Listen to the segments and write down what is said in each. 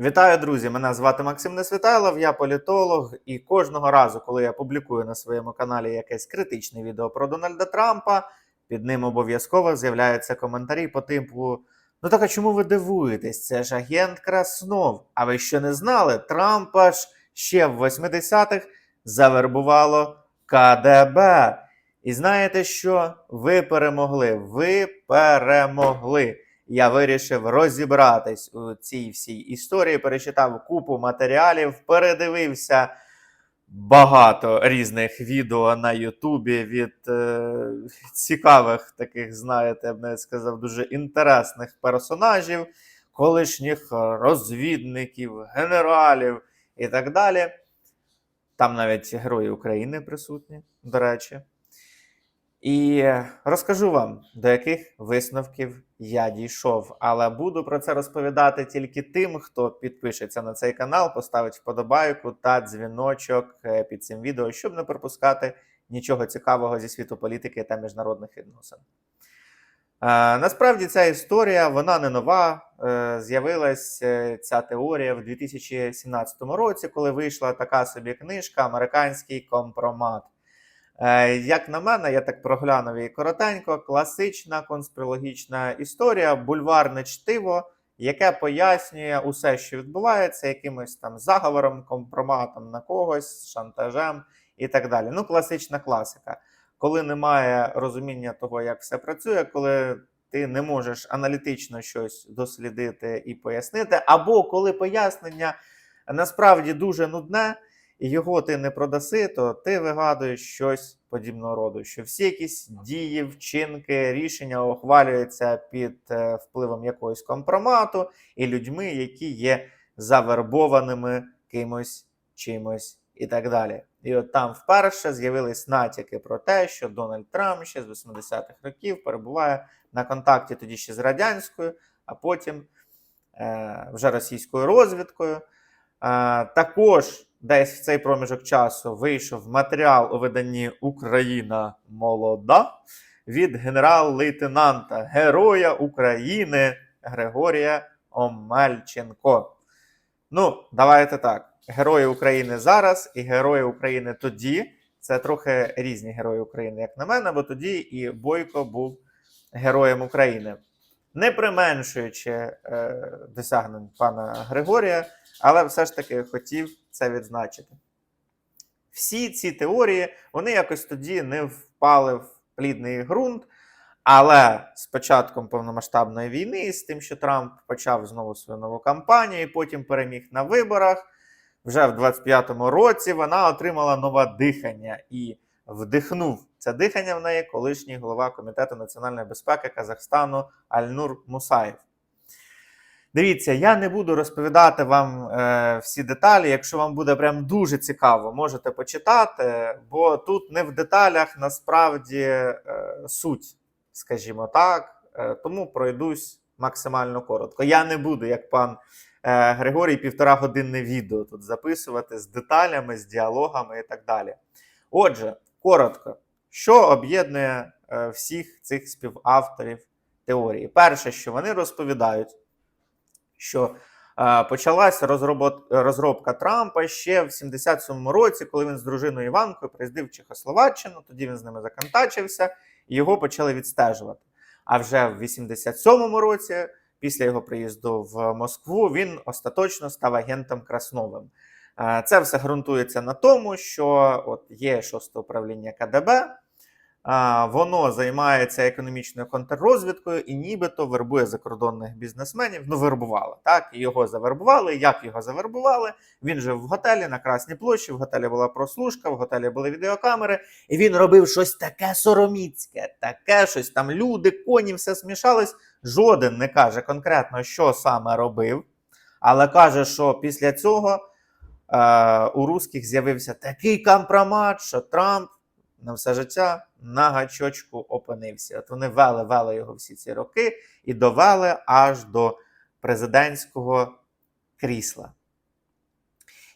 Вітаю, друзі! Мене звати Максим Несвітайлов, я політолог, і кожного разу, коли я публікую на своєму каналі якесь критичне відео про Дональда Трампа, під ним обов'язково з'являються коментарі по типу: Ну так а чому ви дивуєтесь? Це ж агент Краснов. А ви що не знали? Трампа ж ще в 80-х завербувало КДБ. І знаєте що? Ви перемогли. Ви перемогли. Я вирішив розібратись у цій всій історії. Перечитав купу матеріалів, передивився багато різних відео на Ютубі від е, цікавих таких, знаєте, я б навіть сказав, дуже інтересних персонажів, колишніх розвідників, генералів і так далі. Там навіть герої України присутні, до речі. І розкажу вам, до яких висновків я дійшов. Але буду про це розповідати тільки тим, хто підпишеться на цей канал, поставить вподобайку та дзвіночок е, під цим відео, щоб не пропускати нічого цікавого зі світу політики та міжнародних відносин. Е, насправді ця історія вона не нова. Е, З'явилась ця теорія в 2017 році, коли вийшла така собі книжка Американський компромат. Е, Як на мене, я так проглянув її коротенько, класична конспірологічна історія, бульварне чтиво, яке пояснює усе, що відбувається, якимось там заговором, компроматом на когось, шантажем і так далі. Ну, класична класика. Коли немає розуміння того, як все працює, коли ти не можеш аналітично щось дослідити і пояснити, або коли пояснення насправді дуже нудне і його ти не продаси, то ти вигадуєш щось подібного роду, що всі якісь дії, вчинки, рішення ухвалюються під е, впливом якогось компромату і людьми, які є завербованими кимось, чимось і так далі. І от там вперше з'явились натяки про те, що Дональд Трамп ще з 80-х років перебуває на контакті тоді ще з радянською, а потім е, вже російською розвідкою. Е, також десь в цей проміжок часу вийшов матеріал у виданні Україна молода від генерал-лейтенанта Героя України Григорія Омельченко. Ну, давайте так. Герої України зараз і Герої України тоді. Це трохи різні герої України, як на мене, бо тоді і Бойко був героєм України. Не применшуючи е, досягнень пана Григорія, але все ж таки хотів це відзначити. Всі ці теорії вони якось тоді не впали в плідний ґрунт. Але з початком повномасштабної війни, з тим, що Трамп почав знову свою нову кампанію, і потім переміг на виборах, вже в 25-му році вона отримала нове дихання і вдихнув це дихання в неї колишній голова Комітету національної безпеки Казахстану Альнур Мусаєв. Дивіться, я не буду розповідати вам е, всі деталі. Якщо вам буде прям дуже цікаво, можете почитати, бо тут не в деталях насправді е, суть, скажімо так. Е, тому пройдусь максимально коротко. Я не буду, як пан е, Григорій, півтора годинне відео тут записувати з деталями, з діалогами і так далі. Отже, коротко, що об'єднує е, всіх цих співавторів теорії? Перше, що вони розповідають що е, почалась розробот, розробка Трампа ще в 77-му році, коли він з дружиною Іванкою приїздив в Чехословаччину, тоді він з ними законтачився, і його почали відстежувати. А вже в 87-му році, після його приїзду в Москву, він остаточно став агентом Красновим. Е, Це все ґрунтується на тому, що от є шосте управління КДБ. Воно займається економічною контррозвідкою і нібито вербує закордонних бізнесменів. Ну, вербувало так. Його завербували. Як його завербували? Він жив в готелі на Красній площі. В готелі була прослушка, в готелі були відеокамери, і він робив щось таке сороміцьке, таке щось там. Люди, коні, все смішались. Жоден не каже конкретно, що саме робив, але каже, що після цього е, у русських з'явився такий компромат, що Трамп на все життя на гачочку опинився. От вони вели, вели його всі ці роки і довели аж до президентського крісла.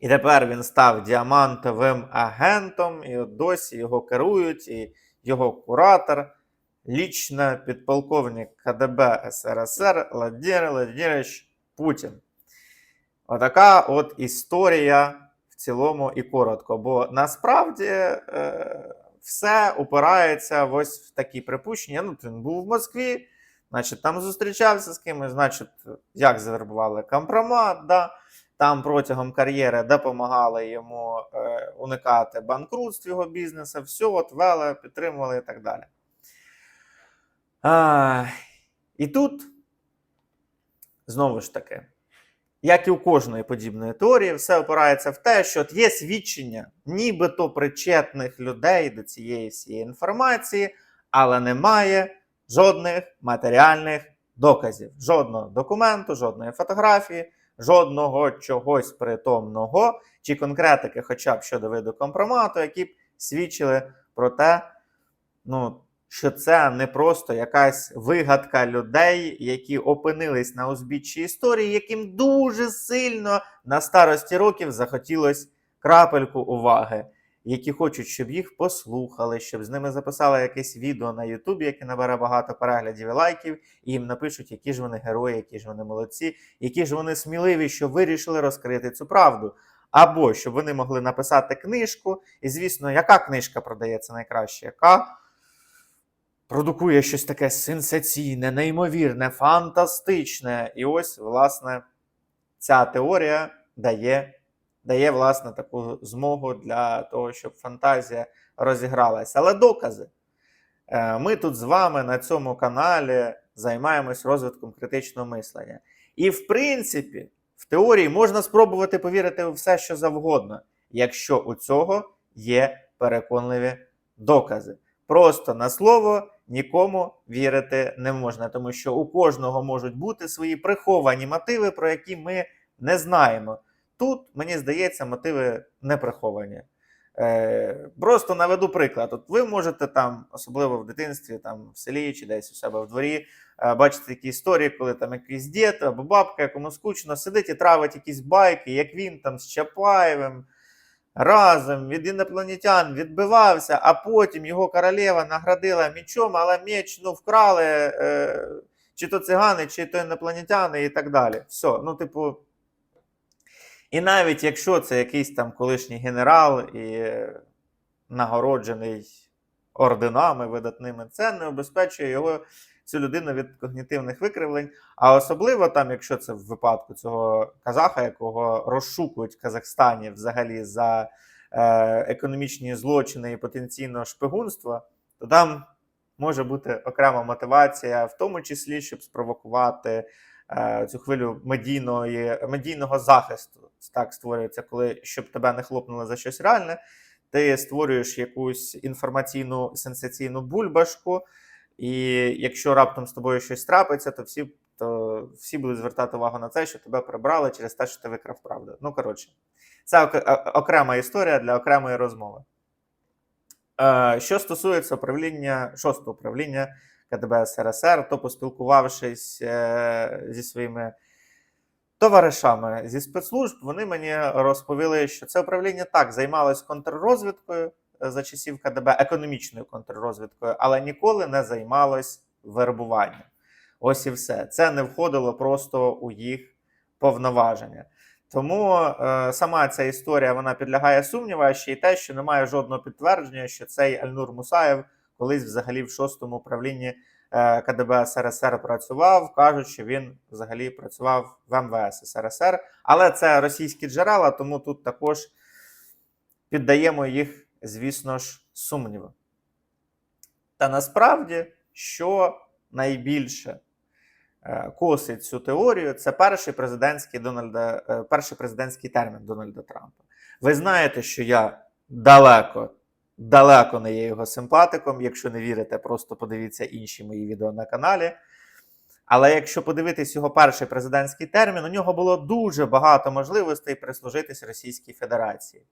І тепер він став діамантовим агентом, і досі його керують, і його куратор, лічно підполковник КДБ СРСР Владимир Владимирович Путін. Отака от історія в цілому і коротко. Бо насправді е, все упирається в ось в такі припущення. Ну, він був в Москві, значить, там зустрічався з кимось, значить, як завербували компромат, да? там протягом кар'єри допомагали йому е, уникати банкрутств його бізнесу, все от вели, підтримували і так далі. А, і тут, знову ж таки, як і у кожної подібної теорії, все опирається в те, що от є свідчення нібито причетних людей до цієї всієї інформації, але немає жодних матеріальних доказів, жодного документу, жодної фотографії, жодного чогось притомного чи конкретики, хоча б щодо виду компромату, які б свідчили про те, ну, що це не просто якась вигадка людей, які опинились на узбіччі історії, яким дуже сильно на старості років захотілось крапельку уваги, які хочуть, щоб їх послухали, щоб з ними записали якесь відео на Ютубі, яке набере багато переглядів і лайків, і їм напишуть, які ж вони герої, які ж вони молодці, які ж вони сміливі, що вирішили розкрити цю правду. Або щоб вони могли написати книжку, і звісно, яка книжка продається найкраще, яка продукує щось таке сенсаційне, неймовірне, фантастичне. І ось, власне, ця теорія дає, дає власне, таку змогу для того, щоб фантазія розігралася. Але докази. Е, Ми тут з вами на цьому каналі займаємось розвитком критичного мислення. І, в принципі, в теорії можна спробувати повірити у все, що завгодно, якщо у цього є переконливі докази. Просто на слово нікому вірити не можна, тому що у кожного можуть бути свої приховані мотиви, про які ми не знаємо. Тут, мені здається, мотиви не приховані. Е, просто наведу приклад. От ви можете там, особливо в дитинстві, там в селі чи десь у себе в дворі, е, бачити такі історії, коли там якийсь дід або бабка, якому скучно, сидить і травить якісь байки, як він там з Чапаєвим разом від інопланетян відбивався, а потім його королева наградила мічом, але меч ну, вкрали е, чи то цигани, чи то інопланетяни і так далі. Все, ну, типу. І навіть якщо це якийсь там колишній генерал і нагороджений орденами видатними, це не обезпечує його цю людину від когнітивних викривлень. А особливо там, якщо це в випадку цього казаха, якого розшукують в Казахстані взагалі за е, економічні злочини і потенційно шпигунство, то там може бути окрема мотивація, в тому числі, щоб спровокувати е, цю хвилю медійної, медійного захисту. Так створюється, коли щоб тебе не хлопнули за щось реальне. Ти створюєш якусь інформаційну сенсаційну бульбашку, і якщо раптом з тобою щось трапиться, то всі то всі будуть звертати увагу на це, що тебе прибрали через те, що ти викрав правду. Ну, коротше, це окрема історія для окремої розмови. Е, що стосується управління, шостого управління КДБ СРСР, то поспілкувавшись е, зі своїми товаришами зі спецслужб, вони мені розповіли, що це управління так займалось контррозвідкою за часів КДБ, економічною контррозвідкою, але ніколи не займалось вербуванням. Ось і все. Це не входило просто у їх повноваження. Тому е, сама ця історія вона підлягає сумніву, а ще й те, що немає жодного підтвердження, що цей Альнур Мусаєв колись взагалі в шостому управлінні е, КДБ СРСР працював. Кажуть, що він взагалі працював в МВС СРСР. Але це російські джерела, тому тут також піддаємо їх, звісно ж, сумніву. Та насправді, що найбільше е, косить цю теорію, це перший президентський Дональда, е, перший президентський термін Дональда Трампа. Ви знаєте, що я далеко, далеко не є його симпатиком. Якщо не вірите, просто подивіться інші мої відео на каналі. Але якщо подивитись його перший президентський термін, у нього було дуже багато можливостей прислужитись Російській Федерації.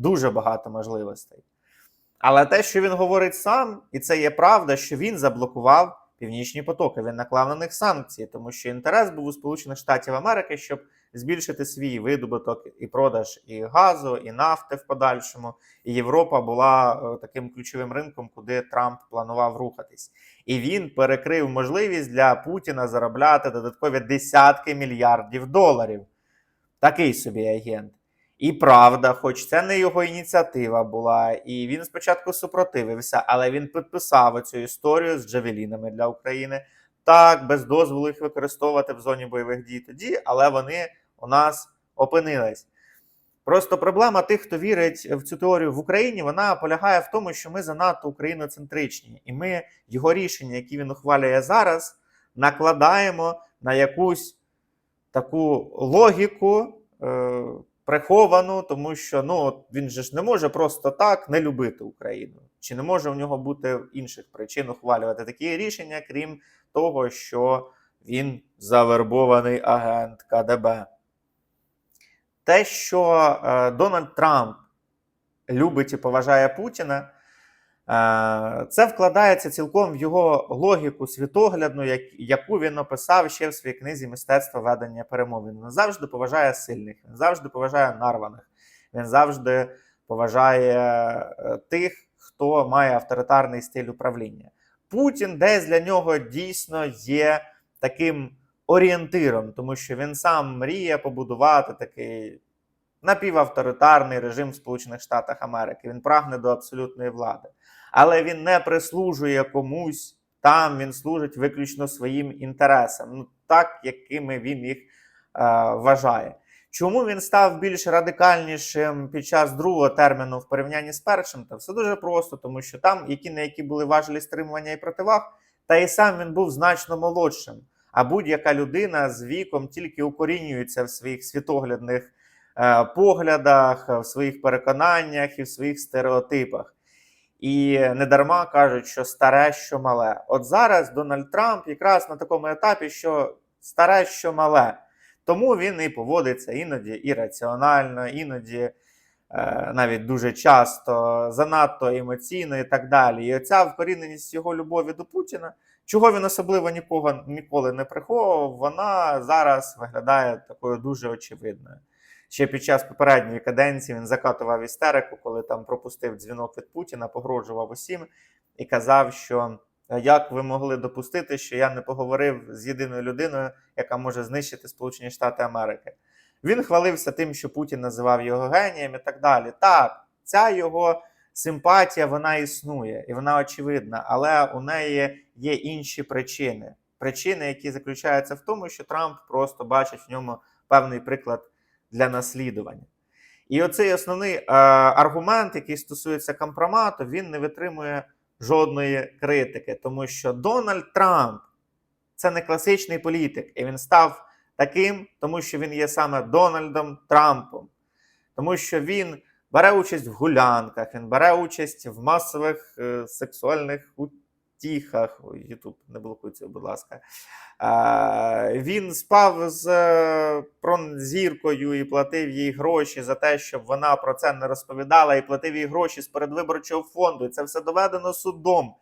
Дуже багато можливостей. Але те, що він говорить сам, і це є правда, що він заблокував північні потоки. Він наклав на них санкції, тому що інтерес був у Сполучених Штатів Америки, щоб збільшити свій видобуток і продаж і газу, і нафти в подальшому. І Європа була е, таким ключовим ринком, куди Трамп планував рухатись. І він перекрив можливість для Путіна заробляти додаткові десятки мільярдів доларів. такий собі агент. І правда, хоч це не його ініціатива була, і він спочатку супротивився, але він підписав цю історію з джавелінами для України. Так, без дозволу їх використовувати в зоні бойових дій тоді, але вони у нас опинились. Просто проблема тих, хто вірить в цю теорію в Україні, вона полягає в тому, що ми занадто україноцентричні, і ми його рішення, які він ухвалює зараз, накладаємо на якусь таку логіку е, приховану, тому що ну, він же ж не може просто так не любити Україну. Чи не може в нього бути інших причин ухвалювати такі рішення, крім того, що він завербований агент КДБ? Те, що е, Дональд Трамп любить і поважає Путіна, це вкладається цілком в його логіку світоглядну, яку він описав ще в своїй книзі Мистецтво ведення перемовин. Він завжди поважає сильних, він завжди поважає нарваних, він завжди поважає е, тих, хто має авторитарний стиль управління. Путін десь для нього дійсно є таким орієнтиром, тому що він сам мріє побудувати такий напівавторитарний режим в Сполучених Штатах Америки. Він прагне до абсолютної влади. Але він не прислужує комусь там, він служить виключно своїм інтересам, ну так, якими він їх е, вважає. Чому він став більш радикальнішим під час другого терміну в порівнянні з першим? Та все дуже просто, тому що там, які на які були важелі стримування і противаг, та і сам він був значно молодшим. А будь-яка людина з віком тільки укорінюється в своїх світоглядних поглядах, в своїх переконаннях і в своїх стереотипах. І недарма кажуть, що старе, що мале. От зараз Дональд Трамп якраз на такому етапі, що старе, що мале. Тому він і поводиться іноді ірраціонально, іноді е, навіть дуже часто, занадто емоційно і так далі. І оця вкоріненість його любові до Путіна, чого він особливо нікого ніколи не приховував, вона зараз виглядає такою дуже очевидною. Ще під час попередньої каденції він закатував істерику, коли там пропустив дзвінок від Путіна, погрожував усім і казав, що як ви могли допустити, що я не поговорив з єдиною людиною, яка може знищити Сполучені Штати Америки. Він хвалився тим, що Путін називав його генієм і так далі. Так, ця його симпатія вона існує і вона очевидна, але у неї є інші причини. Причини, які заключаються в тому, що Трамп просто бачить в ньому певний приклад для наслідування. І оцей основний е, аргумент, який стосується компромату, він не витримує жодної критики, тому що Дональд Трамп це не класичний політик, і він став таким, тому що він є саме Дональдом Трампом, тому що він бере участь в гулянках, він бере участь в масових е, сексуальних утіхах. Ютуб не блокуйте, будь ласка. Е, він спав з е, пронзіркою і платив їй гроші за те, щоб вона про це не розповідала, і платив їй гроші з передвиборчого фонду. І це все доведено судом.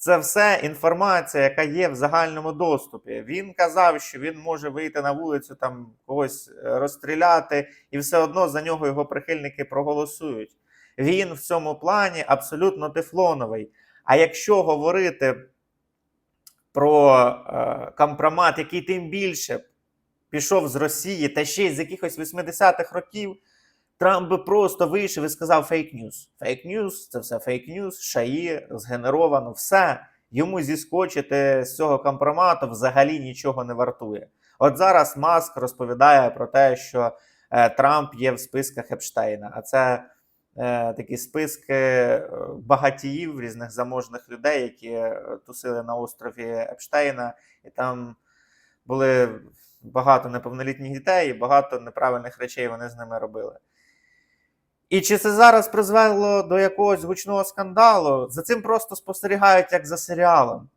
Це все інформація, яка є в загальному доступі. Він казав, що він може вийти на вулицю, там когось е, розстріляти, і все одно за нього його прихильники проголосують. Він в цьому плані абсолютно тефлоновий. А якщо говорити про е, компромат, який тим більше пішов з Росії, та ще й з якихось 80-х років, Трамп би просто вийшов і сказав фейк ньюс. Фейк ньюс це все фейк ньюс, шаї, згенеровано, все. Йому зіскочити з цього компромату взагалі нічого не вартує. От зараз Маск розповідає про те, що е, Трамп є в списках Епштейна, а це такі списки е, багатіїв різних заможних людей, які е, тусили на острові Епштейна, і там були багато неповнолітніх дітей, і багато неправильних речей вони з ними робили. І чи це зараз призвело до якогось гучного скандалу? За цим просто спостерігають як за серіалом.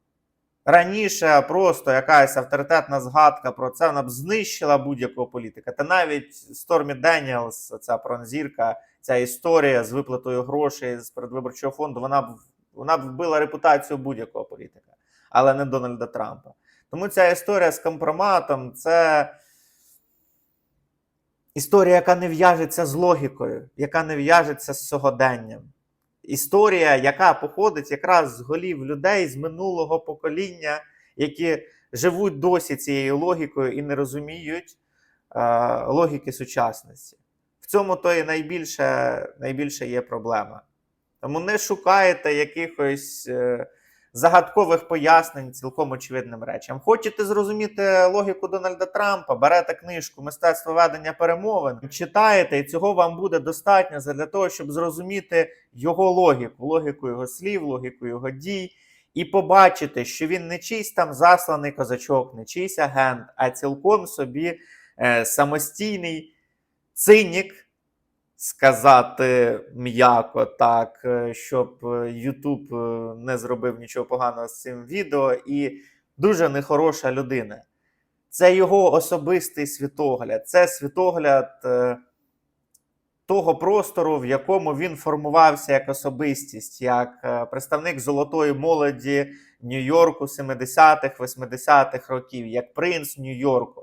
Раніше просто якась авторитетна згадка про це вона б знищила будь-якого політика. Та навіть Стормі Деніелс, ця пронзірка, ця історія з виплатою грошей з передвиборчого фонду, вона б вона б вбила репутацію будь-якого політика, але не Дональда Трампа. Тому ця історія з компроматом це історія, яка не в'яжеться з логікою, яка не в'яжеться з сьогоденням. Історія, яка походить якраз з голів людей з минулого покоління, які живуть досі цією логікою і не розуміють, е, логіки сучасності. В цьому то і найбільше, найбільше є проблема. Тому не шукайте якихось е, загадкових пояснень цілком очевидним речам. Хочете зрозуміти логіку Дональда Трампа, берете книжку Мистецтво ведення перемовин, читаєте, і цього вам буде достатньо для того, щоб зрозуміти його логіку, логіку його слів, логіку його дій, і побачити, що він не чийсь там засланий козачок, не чийсь агент, а цілком собі е, самостійний цинік, сказати м'яко так, е, щоб YouTube не зробив нічого поганого з цим відео, і дуже нехороша людина. Це його особистий світогляд, це світогляд е, того простору, в якому він формувався як особистість, як е, представник золотої молоді Нью-Йорку 70-х, 80-х років, як принц Нью-Йорку.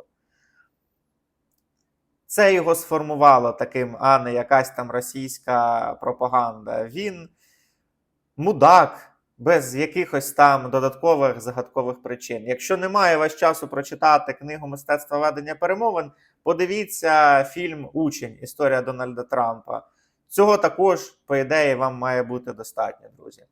Це його сформувало таким, а не якась там російська пропаганда. Він мудак без якихось там додаткових загадкових причин. Якщо немає у вас часу прочитати книгу мистецтва ведення перемовин, подивіться фільм Учень Історія Дональда Трампа. Цього також, по ідеї, вам має бути достатньо, друзі.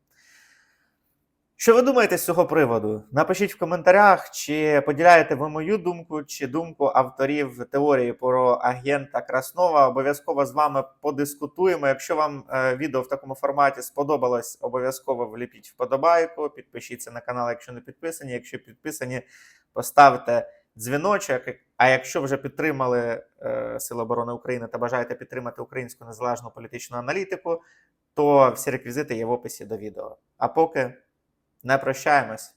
Що ви думаєте з цього приводу? Напишіть в коментарях, чи поділяєте ви мою думку, чи думку авторів теорії про агента Краснова. Обов'язково з вами подискутуємо. Якщо вам е, відео в такому форматі сподобалось, обов'язково вліпіть вподобайку, підпишіться на канал, якщо не підписані. Якщо підписані, поставте дзвіночок. А якщо вже підтримали е, Сили оборони України та бажаєте підтримати українську незалежну політичну аналітику, то всі реквізити є в описі до відео. А поки не прощаємось.